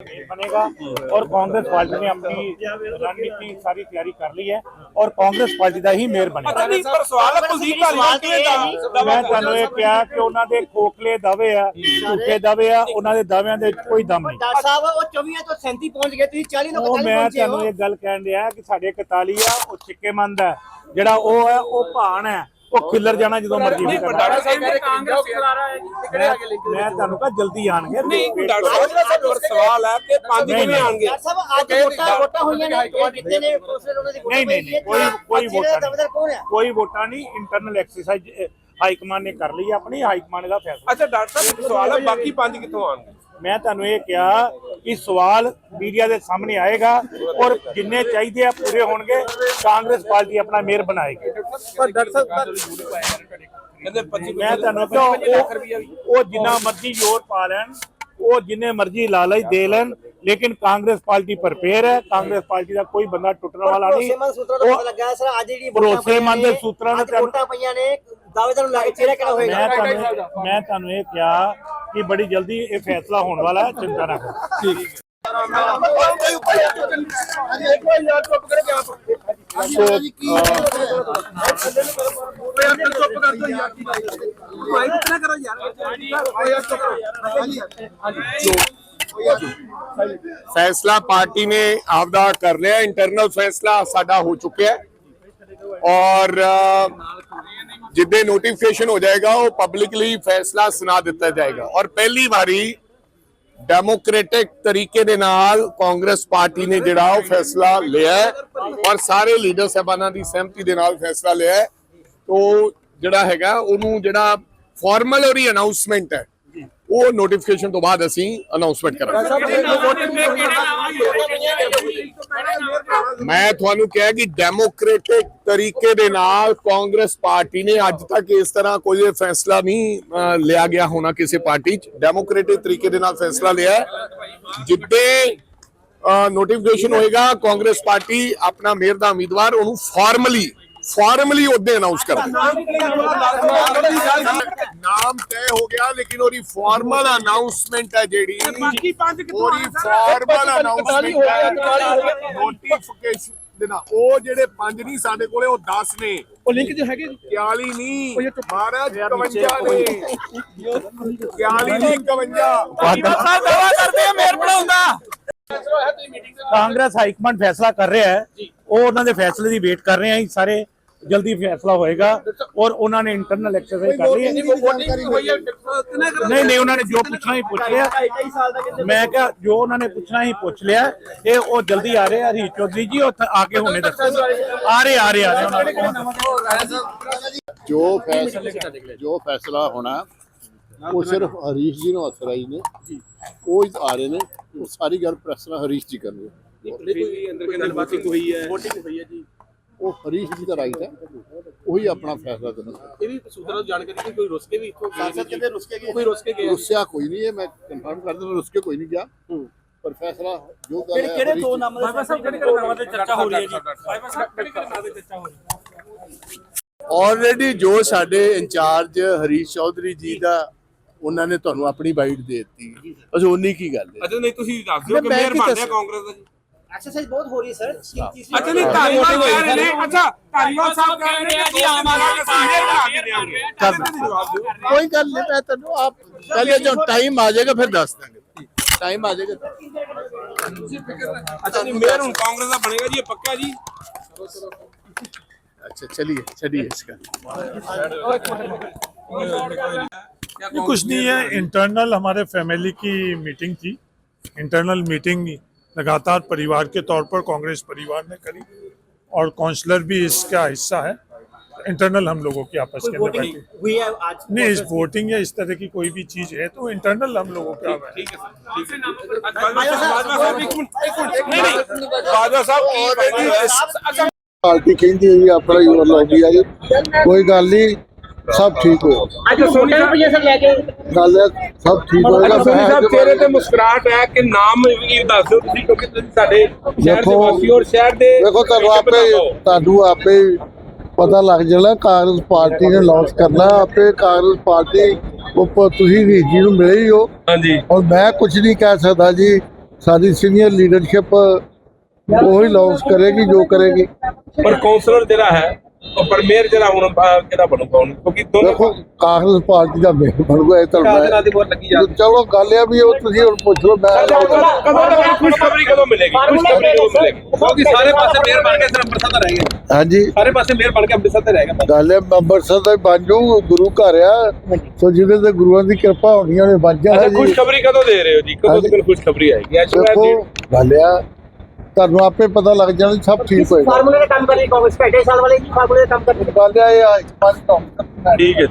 बनेगा और कांग्रेस पार्टी ने अपनी रणनीति सारी तैयारी कर ली है और कांग्रेस ਪਾਰਟੀ ਦਾ ਹੀ ਮੇਅਰ ਪਤਾ ਬਣੇਗਾ ਨਹੀਂ ਪਰ ਸਵਾਲ ਹੈ ਕੁਲਦੀਪ ਧਾਲੀਵਾਲ ਕਿਵੇਂ ਦਾ ਮੈਂ ਤੁਹਾਨੂੰ ਇਹ ਕਿਹਾ ਕਿ ਉਹਨਾਂ ਦੇ ਖੋਖਲੇ ਦਾਅਵੇ ਆ ਝੂਠੇ ਦਾਅਵੇ ਆ ਉਹਨਾਂ ਦੇ ਦਾਅਵਿਆਂ ਦੇ ਕੋਈ ਦਮ ਨਹੀਂ ਡਾਕਟਰ ਸਾਹਿਬ ਉਹ 24 ਤੋਂ 37 ਪਹੁੰਚ ਗਏ ਤੁਸੀਂ 40 ਤੋਂ ਉਹ 41 ਮੈਂ ਪਹੁੰਚੇ ਤੁਹਾਨੂੰ ਹੋ ਇਹ ਗੱਲ ਕਹਿਣ ਡਿਆ ਕਿ ਸਾਡੇ 41 ਆ ਉਹ ਸਿੱਕੇਮੰਦ ਹੈ ਜਿਹੜਾ ਉਹ ਹੈ ਉਹ ਭਾਣ ਹੈ ਉਹ ਖਿੱਲਰ ਜਾਣਾ ਜਦੋਂ ਮਰਜ਼ੀ ਕਰਦਾ ਡਾਕਟਰ ਸਾਹਿਬ ਨੇ ਕਾਂਗਰਸ ਖਿਲਾਰਾ ਹੈ ਮੈਂ ਮੈਂ ਤੁਹਾਨੂੰ ਕਹਾਂ ਜਲਦੀ ਆਣਗੇ। ਨਹੀਂ ਡਾਕਟਰ ਸਾਹਿਬ ਪਰ ਸਵਾਲ ਹੈ ਕਿ ਪੰਜ ਨਹੀਂ, ਕਿਵੇਂ ਨਹੀਂ। ਆਣਗੇ? ਸਾਹਿਬ ਅੱਜ ਵੋਟਾਂ ਵੋਟਾਂ ਹੋਈਆਂ ਨੇ ਜਿੱਤੇ ਨੇ ਉਸੇ ਉਹਨਾਂ ਦੀ ਨਹੀਂ ਨਹੀਂ ਨਹੀਂ ਕੋਈ ਕੋਈ ਵੋਟਾਂ ਦਮਦਰ ਨਹੀਂ ਕੌਣ ਹੈ? ਕੋਈ ਵੋਟਾਂ ਨਹੀਂ ਇੰਟਰਨਲ ਐਕਸਰਸਾਈਜ਼ ਹਾਈ ਕਮਾਂਡ ਨੇ ਕਰ ਲਈ ਆਪਣੀ ਹਾਈ ਕਮਾਂਡ ਦਾ ਫੈਸਲਾ। ਅੱਛਾ ਡਾਕਟਰ ਸਾਹਿਬ ਸਵਾਲ ਹੈ ਬਾਕੀ ਪੰਜ ਕਿੱਥੋਂ ਆਣਗੇ? ਮੈਂ ਤੁਹਾਨੂੰ ਇਹ ਕਿਹਾ ਕਿ ਸਵਾਲ ਮੀਡੀਆ ਦੇ ਸਾਹਮਣੇ ਆਏਗਾ ਔਰ ਜਿੰਨੇ ਚਾਹੀਦੇ ਆ ਪੂਰੇ ਹੋਣਗੇ ਕਾਂਗਰਸ ਪਾਰਟੀ ਆਪਣਾ ਮੇਅਰ ਬਣਾਏਗੀ। ਪਰ ਡਾਕਟਰ ਸਾਹਿਬ ਕਹਿੰਦੇ 25 ਮੈਂ ਤੁਹਾਨੂੰ ਕਿਹਾ ਉਹ ਜਿੰਨਾ ਮਰਜ਼ੀ ਜ਼ੋਰ ਪਾ ਲੈਣ ਉਹ ਜਿੰਨੇ ਮਰਜ਼ੀ ਲਾਲਚ ਦੇ ਲੈਣ ਲੇਕਿਨ ਕਾਂਗਰਸ ਪਾਰਟੀ ਪ੍ਰਪੇਅਰ ਹੈ ਕਾਂਗਰਸ ਪਾਰਟੀ ਦਾ ਕੋਈ ਬੰਦਾ ਟੁੱਟਣ ਵਾਲਾ ਨਹੀਂ। ਭਰੋਸੇਮੰਦ ਸੂਤਰਾਂ ਤੋਂ ਪਤਾ ਲੱਗਾ ਸਰ ਅੱਜ ਜਿਹੜੀ ਭਰੋਸੇਮੰਦ ਨੇ, ਦਾ ਵੋਟਾਂ ਪਈਆਂ ਨੇ ਦਾਅਵੇਦਾਰ ਨੂੰ ਲੱਗ ਚਿਹਰਾ ਕਿਹੜਾ ਹੋਏਗਾ? ਮੈਂ ਤੁਹਾਨੂੰ ਮੈਂ ਤੁਹਾਨੂੰ ਇਹ ਕਿਹਾ ਕਿ ਬੜੀ ਜਲਦੀ ਇਹ ਫੈਸਲਾ ਹੋਣ ਵਾਲਾ ਹੈ ਚਿੰਤਾ ਨਾ ਕਰੋ। ਫੈਸਲਾ ਪਾਰਟੀ ਨੇ ਆਪਦਾ ਕਰ ਲਿਆ ਇੰਟਰਨਲ ਫੈਸਲਾ ਸਾਡਾ ਹੋ ਚੁੱਕਿਆ ਹੈ। ਔਰ ਅ, ਜਿੱਦੇ ਨੋਟੀਫਿਕੇਸ਼ਨ ਹੋ ਜਾਏਗਾ, ਉਹ ਪਬਲਿਕਲੀ ਫੈਸਲਾ ਸੁਣਾ ਦਿੱਤਾ ਜਾਏਗਾ। ਔਰ ਪਹਿਲੀ ਵਾਰੀ ਡੈਮੋਕ੍ਰੈਟਿਕ ਤਰੀਕੇ ਦੇ ਨਾਲ ਕਾਂਗਰਸ ਪਾਰਟੀ ਨੇ ਜਿਹੜਾ ਉਹ ਫੈਸਲਾ ਲਿਆ ਔਰ ਸਾਰੇ ਲੀਡਰ ਸਾਹਿਬਾਨਾਂ ਦੀ ਸਹਿਮਤੀ ਦੇ ਨਾਲ ਫੈਸਲਾ ਲਿਆ ਹੈ। ਜਿਹੜਾ ਹੈਗਾ, ਉਹਨੂੰ ਜਿਹੜਾ ਫਾਰਮਲ ਉਹਦੀ ਅਨਾਉਂਸਮੈਂਟ ਹੈ ਉਹ ਨੋਟੀਫਿਕੇਸ਼ਨ ਤੋਂ ਬਾਅਦ ਅਸੀਂ ਅਨਾਉਂਸਮੈਂਟ ਕਰਾਂਗੇ ਮੈਂ ਤੁਹਾਨੂੰ ਕਿਹਾ ਕਿ ਡੈਮੋਕ੍ਰੈਟਿਕ ਤਰੀਕੇ ਦੇ ਨਾਲ ਕਾਂਗਰਸ ਪਾਰਟੀ ਨੇ ਅੱਜ ਤੱਕ ਇਸ ਤਰ੍ਹਾਂ ਕੋਈ ਫੈਸਲਾ ਨਹੀਂ ਲਿਆ ਗਿਆ ਹੋਣਾ ਕਿਸੇ ਪਾਰਟੀ 'ਚ ਡੈਮੋਕ੍ਰੈਟਿਕ ਤਰੀਕੇ ਦੇ ਨਾਲ ਫੈਸਲਾ ਲਿਆ ਹੈ। ਜਿੱਦੇ ਨੋਟੀਫਿਕੇਸ਼ਨ ਹੋਏਗਾ ਕਾਂਗਰਸ ਪਾਰਟੀ ਆਪਣਾ ਮੇਅਰ ਦਾ ਉਮੀਦਵਾਰ ਉਹਨੂੰ ਫਾਰਮਲੀ ਫਾਰਮਲੀ ਉਹਦੇ ਅਨਾਉਂਸ ਕਰ ਦੇ ਨਾਮ ਤੈਅ ਹੋ ਗਿਆ ਲੇਕਿਨ ਉਹਦੀ ਫਾਰਮਲ ਅਨਾਉਂਸਮੈਂਟ ਹੈ ਜਿਹੜੀ ਬਾਕੀ ਪੰਜ ਕਿੱਥੋਂ ਉਹਦੀ ਫਾਰਮਲ ਅਨਾਉਂਸਮੈਂਟ ਹੈ ਨੋਟੀਫਿਕੇਸ਼ਨ ਦੇ ਨਾਲ ਉਹ ਜਿਹੜੇ ਪੰਜ ਨਹੀਂ ਸਾਡੇ ਕੋਲੇ ਉਹ 10 ਨੇ ਉਹ ਲਿੰਕ ਜੋ ਹੈਗੇ 41 ਨਹੀਂ 12 52 ਨੇ 41 ਨਹੀਂ 51 ਸਾਹਿਬ ਦਾਵਾ ਕਰਦੇ ਆ ਮੇਰ ਬਣਾਉਂਦਾ ਕਾਂਗਰਸ ਹਾਈ ਕਮਾਂਡ ਫੈਸਲਾ ਕਰ ਰਿਹਾ ਹੈ ਉਹ ਉਹਨਾਂ ਦੇ ਫੈਸਲੇ ਦੀ ਵੇਟ ਕਰ ਰਹੇ ਅਸੀਂ ਸਾਰੇ ਜਲਦੀ ਫੈਸਲਾ ਹੋਏਗਾ ਔਰ ਉਹਨਾਂ ਨੇ ਇੰਟਰਨਲ ਐਕਸਰਸਾਈਜ਼ ਕਰ ਲਈ ਹੈ। ਨਹੀਂ ਨਹੀਂ ਉਹਨਾਂ ਨੇ ਜੋ ਪੁੱਛਣਾ ਹੀ ਪੁੱਛ ਲਿਆ। ਮੈਂ ਕਿਹਾ ਜੋ ਉਹਨਾਂ ਨੇ ਪੁੱਛਣਾ ਹੀ ਪੁੱਛ ਲਿਆ ਇਹ ਉਹ ਜਲਦੀ ਆ ਰਹੇ ਆ ਹਰੀਸ਼ ਚੌਧਰੀ ਜੀ ਉੱਥੇ ਆ ਕੇ ਹੁਣੇ ਦੱਸੋ ਆ ਰਹੇ ਆ ਰਹੇ ਆ ਰਹੇ ਉਹਨਾਂ ਨੇ ਕੌਣ ਜੋ ਫੈਸਲਾ ਜੋ ਫੈਸਲਾ ਹੋਣਾ ਉਹ ਸਿਰਫ ਹਰੀਸ਼ ਜੀ ਨੂੰ ਅਸਰ ਆਈ ਨੇ। ਉਹ ਹੀ ਆ ਰਹੇ ਨੇ ਉਹ ਸਾਰੀ ਗੱਲ ਪ੍ਰੈਸ ਨਾਲ ਹਰੀਸ਼ ਜੀ ਕਰਨਗੇ। ਉਹ ਹਰੀਸ਼ ਜੀ ਦਾ ਰਾਈਟ ਹੈ। ਉਹੀ ਆਪਣਾ ਫੈਸਲਾ ਦੇਣਾ ਰੁੱਸਿਆ ਕੋਈ ਨਹੀਂ ਹੈ ਮੈਂ ਕਨਫਰਮ ਕਰ ਦਿੰਦਾ ਰੁੱਸ ਕੇ ਕੋਈ ਨਹੀਂ ਗਿਆ। ਪਰ ਫੈਸਲਾ ਜੋ ਗੱਲ ਹੈ ਕਿਹੜੇ ਦੋ ਨਾਮ ਚਰਚਾ ਹੋ ਰਹੀ ਹੈ ਜੀ? ਆਲਰੇਡੀ ਜੋ ਸਾਡੇ ਇੰਚਾਰਜ ਹਰੀਸ਼ ਚੌਧਰੀ ਜੀ ਦਾ ਉਹਨਾਂ ਨੇ ਤੁਹਾਨੂੰ ਆਪਣੀ ਬਾਈਟ ਦੇ ਦਿੱਤੀ। ਬਸ ਉਨੀ ਕੀ ਗੱਲ ਹੈ? ਅੱਛਾ ਨਹੀਂ ਤੁਸੀਂ ਦੱਸ ਦਿਓ ਕਿ ਮੈਂ ਕੀ ਬਣ ਰਿਹਾ ਦੱਸਾਂ? ਕਾਂਗਰਸ ਦਾ ਜੀ। एक्सरसाइज बहुत हो रही है सर अच्छा नहीं अच्छा तालिबान साहब कह रहे हैं कि हमारा कोई कर लेता है तो आप पहले जो टाइम आ जाएगा फिर दस देंगे टाइम आ जाएगा अच्छा नहीं मेयर हूँ कांग्रेस का बनेगा जी पक्का जी अच्छा चलिए चलिए इसका कुछ नहीं है इंटरनल हमारे फैमिली की मीटिंग थी इंटरनल मीटिंग लगातार परिवार के तौर पर कांग्रेस परिवार ने करी और काउंसलर भी इसका हिस्सा है इंटरनल हम लोगों की आपस के अंदर बैठी हुई है आज नहीं इस वोटिंग या इस तरह की कोई भी चीज है तो इंटरनल हम लोगों का है ਠੀਕ ਹੈ ਸਰ ਠੀਕ ਹੈ ਬਾਜਵਾ ਸਾਹਿਬ ਇੱਕ ਮਿੰਟ ਇੱਕ ਮਿੰਟ ਨਹੀਂ ਨਹੀਂ ਬਾਜਵਾ ਸਾਹਿਬ ਕੀ ਅੱਛਾ ਪਾਰਟੀ ਕਹਿੰਦੀ ਹੈ ਆਪਣਾ ਹੀ ਲਾਉਂਦੀ ਆ ਜੀ ਕੋਈ ਗੱਲ ਨਹੀਂ ਸਭ ਠੀਕ ਹੋ। ਅੱਜ ਵੋਟਾਂ ਪਈਆਂ ਸਰ ਲੈ ਕੇ ਗੱਲ ਹੈ ਸਭ ਠੀਕ ਹੋਏਗਾ ਸੁਨੀ ਸਾਹਿਬ ਚਿਹਰੇ ਤੇ ਮੁਸਕਰਾਹਟ ਹੈ ਕਿ ਨਾਮ ਵੀ ਦੱਸ ਦਿਓ ਤੁਸੀਂ ਕਿਉਂਕਿ ਤੁਸੀਂ ਸਾਡੇ ਸ਼ਹਿਰ ਦੇ ਵਾਸੀ ਔਰ ਸ਼ਹਿਰ ਦੇ ਦੇਖੋ ਤੁਹਾਨੂੰ ਆਪੇ। ਤੁਹਾਨੂੰ ਆਪੇ ਪਤਾ ਲੱਗ ਜਾਣਾ ਕਾਂਗਰਸ ਪਾਰਟੀ ਨੇ ਲਾਂਚ ਕਰਨਾ ਆਪੇ ਕਾਂਗਰਸ ਪਾਰਟੀ ਉੱਪਰ ਤੁਸੀਂ ਵੀ ਜੀ ਨੂੰ ਮਿਲੇ ਹੀ ਹੋ। ਹਾਂਜੀ। ਔਰ ਮੈਂ ਕੁਝ ਨਹੀਂ ਕਹਿ ਸਕਦਾ ਜੀ ਸਾਡੀ ਸੀਨੀਅਰ ਲੀਡਰਸ਼ਿਪ ਉਹੀ ਲਾਂਚ ਕਰੇਗੀ ਜੋ ਕਰੇਗੀ। ਪਰ ਕਾਉਂਸਲਰ ਜਿਹੜਾ ਹੈ ਪਰ ਮੇਅਰ ਜਿਹੜਾ ਹੁਣ ਅਹ, ਕਿਹੜਾ ਬਣੂਗਾ ਹੁਣ? ਕਿਉਂਕਿ ਦੋਨੋਂ ਦੇਖੋ ਕਾਂਗਰਸ ਪਾਰਟੀ ਦਾ ਮੇਅਰ ਬਣੂਗਾ ਇਹ ਤਾਂ ਮੈਂ ਚਲੋ ਗੱਲ ਇਹ ਆ ਵੀ ਉਹ ਤੁਸੀਂ ਹੁਣ ਪੁੱਛ ਲਓ ਮੈਂ ਕਦੋਂ ਤੱਕ ਖੁਸ਼ਖਬਰੀ ਕਦੋਂ ਮਿਲੇਗੀ? ਖੁਸ਼ਖਬਰੀ ਕਦੋਂ ਮਿਲੇਗੀ? ਕਿਉਂਕਿ ਸਾਰੇ ਪਾਸੇ ਮੇਅਰ ਬਣ ਕੇ ਸਿਰ ਅੰਮ੍ਰਿਤਸਰ ਦਾ ਰਹਿ ਗਿਆ ਹਾਂਜੀ। ਸਾਰੇ ਪਾਸੇ ਮੇਅਰ ਬਣ ਕੇ ਅੰਮ੍ਰਿਤਸਰ ਤੇ ਰਹਿ ਗਿਆ ਗੱਲ ਇਹ ਅੰਮ੍ਰਿਤਸਰ ਦਾ ਹੀ ਬਣ ਜਾਊ ਗੁਰੂ ਘਰ ਆ। ਸੋ ਜਿਹਦੇ ਤੇ ਗੁਰੂਆਂ ਦੀ ਕਿਰਪਾ ਹੋਣੀ ਉਹਨੇ ਬਣ ਜਾਣਾ ਅੱਛਾ ਜੀ। ਖੁਸ਼ਖਬਰੀ ਕਦੋਂ ਦੇ ਰਹੇ ਹੋ ਜੀ? ਕਦੋਂ ਤੱਕ ਖੁਸ਼ਖਬਰੀ ਆਏਗੀ? ਅੱਜ ਦੇਖੋ ਗੱਲ ਆ ਤੁਹਾਨੂੰ ਆਪੇ ਪਤਾ ਲੱਗ ਜਾਣਾ ਸਭ ਠੀਕ ਹੋਏਗਾ। ਫਾਰਮੂਲੇ ਦਾ ਕੰਮ ਕਰ ਰਹੀ ਕਾਂਗਰਸ? ਘਟੇ ਸਾਲ ਵਾਲੇ ਫਾਰਮੂਲੇ ਦਾ ਕੰਮ ਕਰ ਰਹੀ ਗੱਲ ਆ ਇਹ ਅੱਜ ਪੰਜ ਕੰਮ ਠੀਕ ਹੈ।